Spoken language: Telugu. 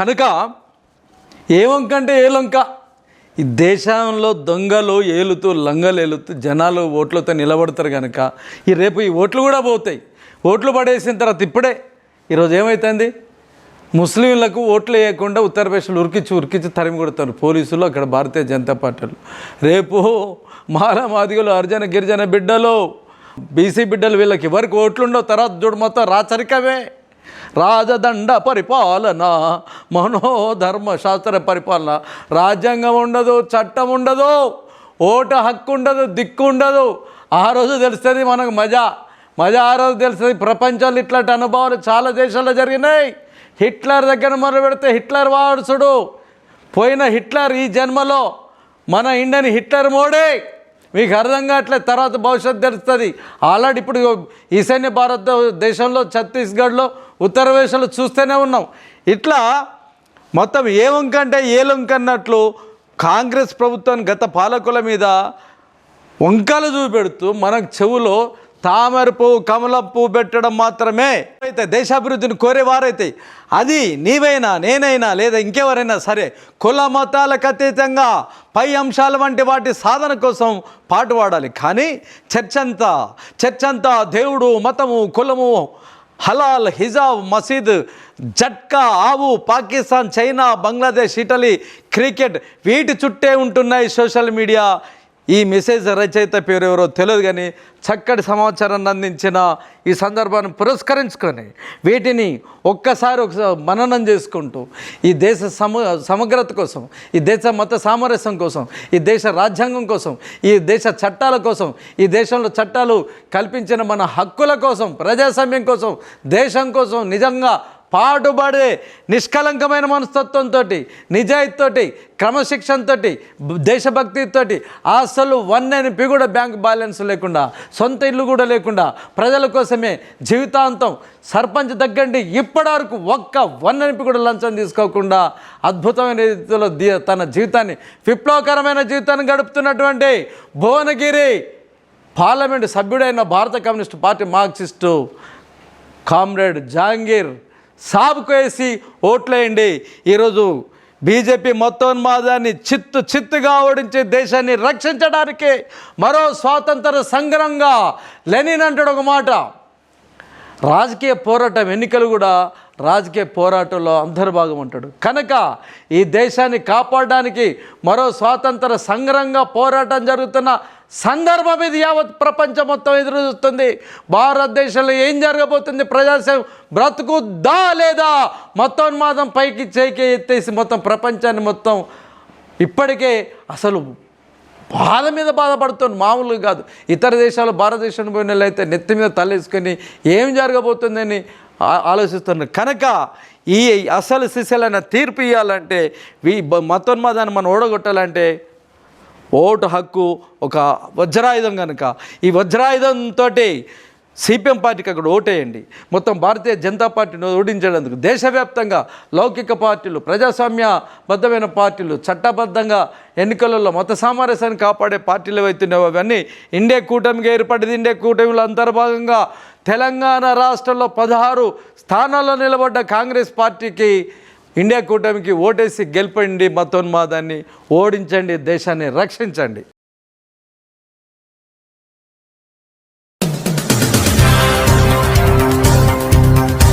కనుక ఏ వంక అంటే ఏ లొంక? ఈ దేశంలో దొంగలు ఏలుతూ లంగలు ఏలుతూ జనాలు ఓట్లతో నిలబడతారు కనుక ఈ రేపు ఈ ఓట్లు కూడా పోతాయి. ఓట్లు పడేసిన తర్వాత ఇప్పుడే ఈరోజు ఏమవుతుంది ముస్లింలకు ఓట్లు వేయకుండా ఉత్తరప్రదేశ్లో ఉరికిచ్చి ఉరికిచ్చి తరిమి కొడతారు పోలీసులు అక్కడ భారతీయ జనతా పార్టీలు రేపు మాల మాదిగలు అర్జన గిరిజన బిడ్డలు బీసీ బిడ్డలు వీళ్ళకి ఎవరికి ఓట్లుండో తర్వాత చూడు మొత్తం రాచరికమే. రాజదండ పరిపాలన మనోధర్మ శాస్త్ర పరిపాలన. రాజ్యాంగం ఉండదు చట్టం ఉండదు ఓటు హక్కు ఉండదు దిక్కు ఉండదు. ఆ రోజు తెలుస్తుంది మనకు మజా. మజా ఆ రోజు తెలుస్తుంది ప్రపంచంలో ఇట్లాంటి అనుభవాలు చాలా దేశాల్లో జరిగినాయి. హిట్లర్ దగ్గర మొదలు పెడితే హిట్లర్ వారసుడు. పోయిన హిట్లర్ ఈ జన్మలో మన ఇండియన్ హిట్లర్ మోడే. మీకు అర్థం కావట్లేదు తర్వాత భవిష్యత్తు తెలుస్తుంది. ఆల్రెడీ ఇప్పుడు ఈశాన్య భారత దేశంలో ఛత్తీస్గఢ్లో ఉత్తరప్రదేశ్లో చూస్తూనే ఉన్నాం. ఇట్లా మొత్తం ఏ వంక అంటే ఏ వంక అన్నట్లు కాంగ్రెస్ ప్రభుత్వం గత పాలకుల మీద వంకలు చూపెడుతూ మనకు చెవులో తామర పువ్వు కమలం పువ్వు పెట్టడం మాత్రమే. అయితే దేశాభివృద్ధిని కోరేవారైతే అది నీవైనా నేనైనా లేదా ఇంకెవరైనా సరే కుల మతాలకు అతీతంగా పై అంశాల వంటి వాటి సాధన కోసం పాటు పాడాలి కానీ చర్చంతా చర్చంతా దేవుడు మతము కులము హలాల్ హిజాబ్ మసీద్ జట్కా ఆవు Pakistan China Bangladesh Italy cricket వీటి చుట్టే ఉంటున్నాయి సోషల్ మీడియా ఈ మెసేజ్ రచయిత పేరు ఎవరో తెలియదు కానీ చక్కటి సమాచారాన్ని అందించిన ఈ సందర్భాన్ని పురస్కరించుకొని వీటిని ఒక్కసారి ఒకసారి మననం చేసుకుంటూ ఈ దేశ సమ సమగ్రత కోసం ఈ దేశ మత సామరస్యం కోసం ఈ దేశ రాజ్యాంగం కోసం ఈ దేశ చట్టాల కోసం ఈ దేశంలో చట్టాలు కల్పించిన మన హక్కుల కోసం ప్రజాస్వామ్యం కోసం దేశం కోసం నిజంగా పాటుపడే నిష్కలంకమైన మనస్తత్వంతో నిజాయితీతోటి క్రమశిక్షణతో దేశభక్తితో అసలు వన్ అని కూడా బ్యాంక్ బ్యాలెన్స్ లేకుండా సొంత ఇల్లు కూడా లేకుండా ప్రజల కోసమే జీవితాంతం సర్పంచ్ దగ్గండి ఇప్పటివరకు ఒక్క వన్ అనిపి కూడా లంచం తీసుకోకుండా అద్భుతమైన రీతిలో తన జీవితాన్ని విప్లవకరమైన జీవితాన్ని గడుపుతున్నటువంటి భువనగిరి పార్లమెంటు సభ్యుడైన భారత communist party Marxist comrade Jahangir సాబ్కు వేసి ఓట్లేయండి. ఈరోజు బీజేపీ మొత్తోన్మాదాన్ని చిత్తు చిత్తుగా ఓడించి దేశాన్ని రక్షించడానికి మరో స్వాతంత్ర సంగ్రంగా లెనిన్ అంటాడు ఒక మాట. రాజకీయ పోరాటం ఎన్నికలు కూడా రాజకీయ పోరాటంలో అంతర్భాగం ఉంటాడు. కనుక ఈ దేశాన్ని కాపాడడానికి మరో స్వాతంత్ర సంగ్రంగా పోరాటం జరుగుతున్న సందర్భం ఇది యావత్ ప్రపంచం మొత్తం ఎదురు చూస్తుంది. భారతదేశంలో ఏం జరగబోతుంది? ప్రజాస్వామ్యం బ్రతుకుద్దా లేదా? మొత్తోన్మాదం పైకి చేకి ఎత్తేసి మొత్తం ప్రపంచాన్ని మొత్తం ఇప్పటికే అసలు బాధ మీద బాధపడుతుంది. మామూలుగా కాదు. ఇతర దేశాలు భారతదేశానికి పోయిన వాళ్ళైతే నెత్తి మీద తలేసుకొని ఏం జరగబోతుందని ఆలోచిస్తున్నారు కనుక ఈ అసలు సిసలైన తీర్పు ఇవ్వాలంటే ఈ మతోన్మాదాన్ని మనం ఓడగొట్టాలంటే ఓటు హక్కు ఒక వజ్రాయుధం కనుక ఈ వజ్రాయుధంతో సిపిఎం పార్టీకి అక్కడ ఓటేయండి. మొత్తం భారతీయ జనతా పార్టీని ఓడించేందుకు దేశవ్యాప్తంగా లౌకిక పార్టీలు ప్రజాస్వామ్యబద్ధమైన పార్టీలు చట్టబద్ధంగా ఎన్నికలలో మత సామరస్యాన్ని కాపాడే పార్టీలు అవుతున్నాయో అవన్నీ ఇండియా కూటమిగా ఏర్పడింది. ఇండియా కూటమిలో అంతర్భాగంగా తెలంగాణ రాష్ట్రంలో పదహారు స్థానాల్లో నిలబడ్డ కాంగ్రెస్ పార్టీకి ఇండియా కూటమికి ఓటేసి గెలిపండి మతోన్మాదాన్ని. ఓడించండి దేశాన్ని రక్షించండి.